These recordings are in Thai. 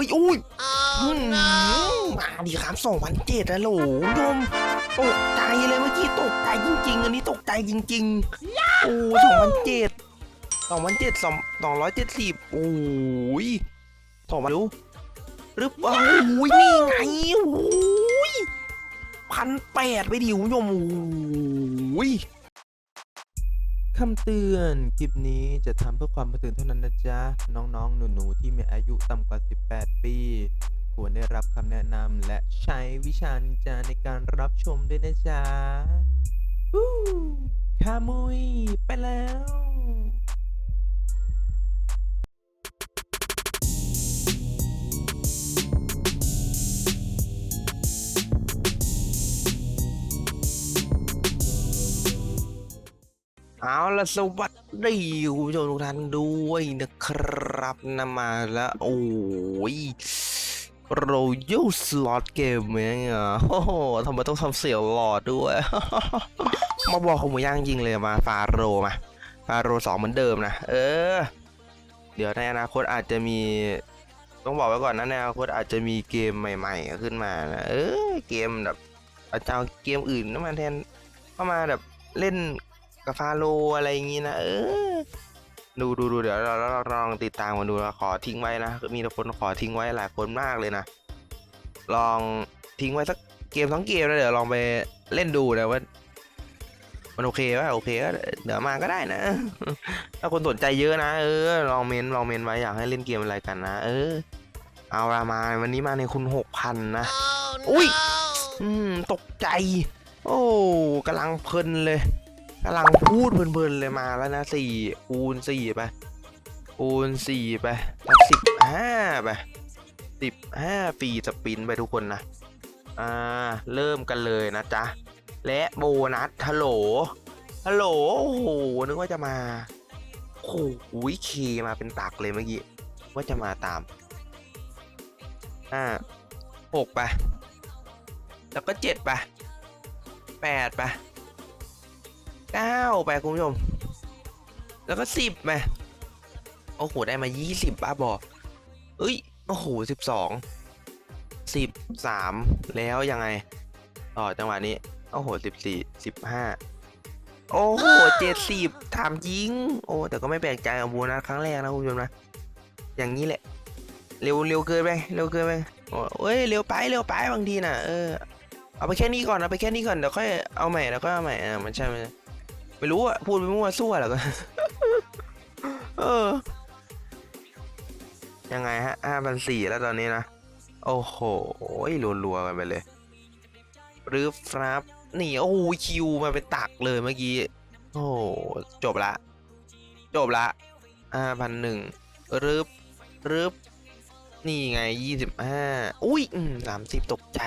ฮ้ยอุ้ยมาดิครับสองพันเจ็ดนะโหลโยมตกใจเลยเมื่อกี้ตกใจจริง ๆ อันนี้ตกใจจริง ๆ โอ้สองพันเจ็ดสองพันเจ็ดสองสองร้อยเจ็ดสิบโอ้ยสองพันดูหรือเปล่าโอ้ยนี่ไงโอ้ยพันแปดไปดิคุณผู้ชมโอ้ย คำเตือน คลิปนี้จะทำเพื่อความบันเทิงเท่านั้นนะจ๊ะ น้องๆ หนูๆ ที่มีอายุต่ำกว่า 18 ปี ควรได้รับคำแนะนำและใช้วิชานินจาในการรับชมด้วยนะจ๊ะฮู้คามุย ไปแล้ว ละสวัสดีคุณผู้ชมทุกท่านด้วยนะครับนำมาแล้วโอ้ยโรยัลสล็อตเกมเนี่ยโอ้โหทำไมต้องทำเสียงหลอดด้วย มาบอกของหมูย่างจริงเลยมาฟาโรมาฟาโรสองเหมือนเดิมนะ เออ เดี๋ยวในอนาคตอาจจะมี ต้องบอกไว้ก่อนนะในอนาคตอาจจะมีเกมใหม่ ๆ ขึ้นมานะเออเกมแบบอาจจะเอาเกมอื่นมาแทนเข้ามาแบบเล่น กับฟาโลอะไรอย่างงี้นะเออดูดูดูเดี๋ยวเราเราเราลองติดตามมาดูนะขอทิ้งไว้นะมีคนขอทิ้งไว้หลายคนมากเลยนะ ลองทิ้งไว้สักเกมสองเกมแล้วเดี๋ยวลองไปเล่นดูนะว่ามันโอเคป่ะโอเคก็เดี๋ยวมาก็ได้นะ ถ้าคนสนใจเยอะนะ เออลองเมนลองเมนไว้อยากให้เล่นเกมอะไรกันนะ เออ เอาละมาวันนี้มาในคุณหกพันนะ อุ้ย อืม ตกใจ โอ้กำลังเพลินเลย กำลังพูดเพลินๆเลยมาแล้วนะสี่คูณสี่ไปคูณสี่ไปตักสิบห้าไปสิบห้าปีสปินไปทุกคนนะอ่าเริ่มกันเลยนะจ๊ะ และโบนัสฮัลโหลฮัลโหลโอ้โหนึกว่าจะมาโอ้โหเคมาเป็นตักเลยเมื่อกี้ว่าจะมาตามอ่าหกไปแล้วก็เจ็ดไปแปดไป เก้าไปคุณผู้ชม แล้วก็สิบไปโอ้โห ได้มายี่สิบบ้าบอเอ้ย โอ้โหสิบสองสิบสามแล้วยังไง ต่อจังหวะนี้ โอ้โหสิบสี่สิบห้าโอ้โหเจ็ดสิบถามจริง โอ้ แต่ก็ไม่แปลกใจกับบูนะครั้งแรกนะคุณผู้ชมนะ อย่างนี้แหละ เร็วเร็วเกินไป เร็วเกินไปโอ้เอ้ย เร็วไป เร็วไปบางทีน่ะ เออ เอาไปแค่นี้ก่อน เอาไปแค่นี้ก่อน เดี๋ยวค่อยเอาใหม่ แล้วก็เอาใหม่อ่ามันใช่ไหม ไม่รู้อะพูดไปมั่วซั่วแล้วก็ เออ ยังไงฮะห้าพันสี่แล้วตอนนี้นะ โอ้โหรัวๆกันไปเลยหรือครับนี่โอ้โหคิวมาเป็นตักเลยเมื่อกี้ โอ้โหจบละ จบละห้าพันหนึ่งรึบรึบนี่ไงยี่สิบห้าอุ้ยสามสิบตกใจ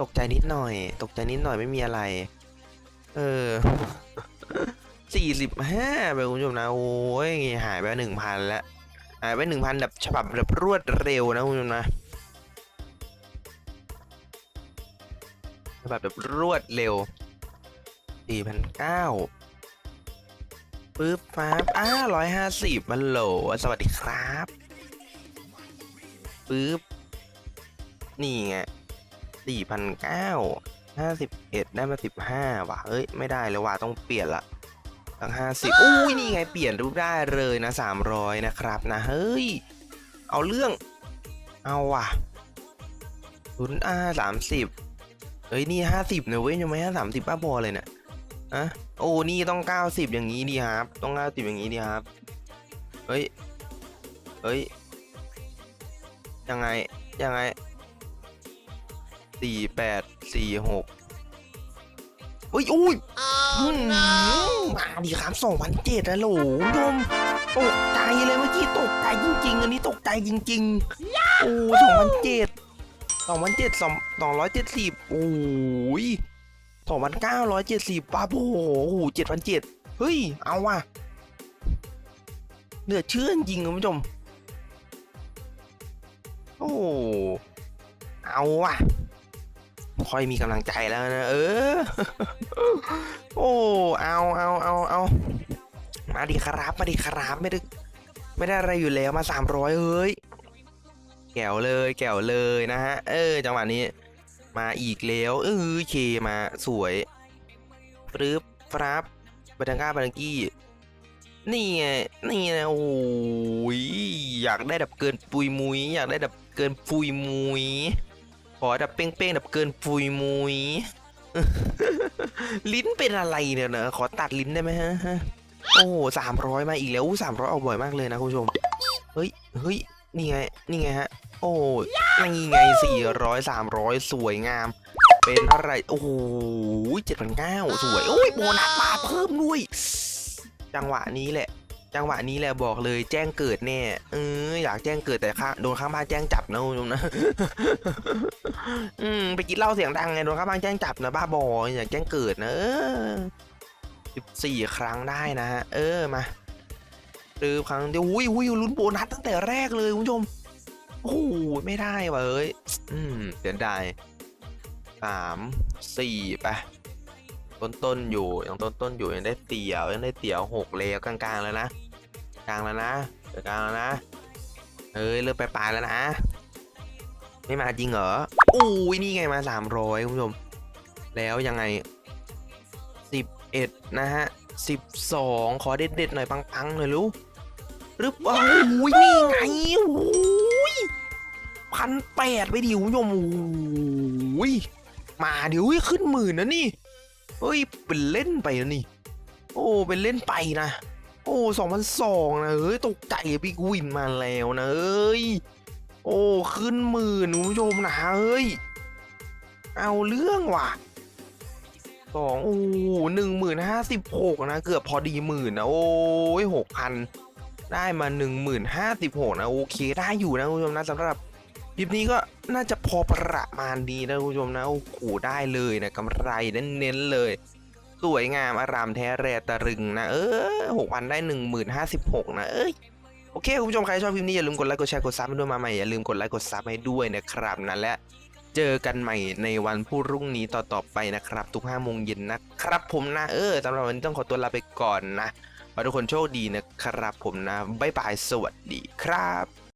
ตกใจนิดหน่อย ตกใจนิดหน่อยไม่มีอะไร เออ สี่สิบห้าไปคุณผู้ชมนะโอ้ยหายไปหนึ่งพันแล้วหายไปหนึ่งพันแบบฉบับแบบรวดเร็วนะคุณผู้ชมนะฉบับแบบรวดเร็วสี่พันเก้าปึ๊บฟ้าอ้าร้อยห้าสิบมันโหลสวัสดีครับปึ๊บนี่ไงสี่พันเก้าห้าสิบเอ็ดได้มาสิบห้าว่ะเฮ้ย ไม่ได้เลยว่ะต้องเปลี่ยนละ ตั้งห้าสิบอุ้ยนี่ไงเปลี่ยนรูปได้เลยนะสามร้อยนะครับนะเฮ้ย เอาเรื่อง เอาว่ะศูนย์อาสามสิบเฮ้ยนี่ห้าสิบนะเว้ยยังไม่ห้าสามสิบป้าบอเลยเนี่ยอะโอ้นี่ต้องเก้าสิบอย่างนี้ดีครับ ต้องเก้าสิบอย่างนี้ดีครับ เฮ้ย เฮ้ย ยังไง ยังไงสี่แปดสี่หกอุ้ยอุ้ย มมาดิครับสองพันเจ็ดนะโหลโยมตกใจเลยเมื่อกี้ตกใจจริง ๆ อันนี้ตกใจจริง ๆ โอ้สองพันเจ็ดสองพันเจ็ดสองสองร้อยเจ็ดสิบโอ้ยสองพันเก้าร้อยเจ็ดสิบป้าโอ้โหเจ็ดพันเจ็ดเฮ้ย เอาว่ะเหนือเชื่อจริงคุณผู้ชม โอ้ เอาว่ะ ค่อยมีกำลังใจแล้วนะเออ โอ้เอาเอาเอาเอามาดิครับมาดิครับไม่ได้ไม่ได้อะไรอยู่แล้วมาสามร้อยเฮ้ยแก้วเลยแก้วเลยนะฮะเออจังหวะนี้ มาอีกแล้วเออเคมาสวยฟรึบฟรับบัตังก้าบัตังกี้นี่ไงนี่ไงโอ้ยอยากได้ดับเกินปุยมุย อยากได้ดับเกินปุยมุย ขอดับเป้งๆดับเกินปุยมุย ลิ้นเป็นอะไรเนี่ยนะขอตัดลิ้นได้ไหมฮะ โอ้สามร้อยมาอีกแล้วสามร้อยเอาบ่อยมากเลยนะคุณผู้ชม เฮ้ย เฮ้ย นี่ไง นี่ไงฮะ โอ้นี่ไงสี่ร้อยสามร้อยสวยงาม เป็นเท่าไรโอ้โหเจ็ดพันเก้าสวย โอ้ยโบนัสมาเพิ่มด้วย จังหวะนี้แหละ จังหวะนี้แหละบอกเลยแจ้งเกิดแน่เอออยากแจ้งเกิดแต่ข้าโดนข้างบ้านแจ้งจับนะคุณผู้ชมนะอืมไปกินเหล้าเสียงดังไงโดนข้างบ้านแจ้งจับนะบ้าบออยากแจ้งเกิดนะเออสิบสี่ครั้งได้นะฮะเออมาหรือครั้งเดียวอุ้ยอุ้ยลุ้นโบนัสตั้งแต่แรกเลยคุณผู้ชมโอ้โหไม่ได้ว่ะเอ้ยอืมเสียดายสามสี่ไป ต้นต้นๆอยู่ยังต้นต้นๆอยู่ยังได้เตี๋ยวยังได้เตี๋ยวหกแล้วกลางๆแล้วนะกลางแล้วนะกลางแล้วนะเอ้ยเริ่มไปปลายแล้วนะไม่มาจริงเหรออุ้ยนี่ไงมาสามร้อยคุณผู้ชมแล้วยังไงสิบเอ็ดนะฮะสิบสองขอเด็ดๆหน่อยปังๆหน่อยลูกหรือเปล่าอุ้ยนี่ไงอุ้ยพันแปดไปดิคุณผู้ชมอุ้ยมาเดี๋ยวอุ้ยขึ้นหมื่นนะนี่ เฮ้ยเป็นเล่นไปนะนี่ โอ้เป็นเล่นไปนะ โอ้สองพันสองนะเฮ้ยตกใจพี่กวินมาแล้วนะเอ้ยโอ้ขึ้นหมื่นคุณผู้ชมนะเฮ้ยเอาเรื่องว่ะสองโอ้หนึ่งหมื่นห้าสิบหกนะ เกือบพอดีหมื่นนะโอ้ยหกพันได้มาหนึ่งหมื่นห้าสิบหกนะ โอเคได้อยู่นะคุณผู้ชมนะสำหรับ คลิปนี้ก็น่าจะพอประมาณดีนะคุณผู้ชมนะโอ้โหได้เลยนะกำไรเน้นๆเลย สวยงามอารามแท้แรตะรึงนะ เออหกพันได้หนึ่งหมื่นห้าสิบหกนะเอ้ยโอเคคุณผู้ชมใครชอบคลิปนี้อย่าลืมกดไลค์กดแชร์กดซับให้ด้วยมาใหม่อย่าลืมกดไลค์กดซับให้ด้วยนะครับนั่นและเจอกันใหม่ในวันพรุ่งนี้ต่อๆไปนะครับ ทุก5โมงเย็นนะครับ ผมนะเออสำหรับวันนี้ต้องขอตัวลาไปก่อนนะขอทุกคนโชคดีนะครับ ผมนะบ๊ายบายสวัสดีครับ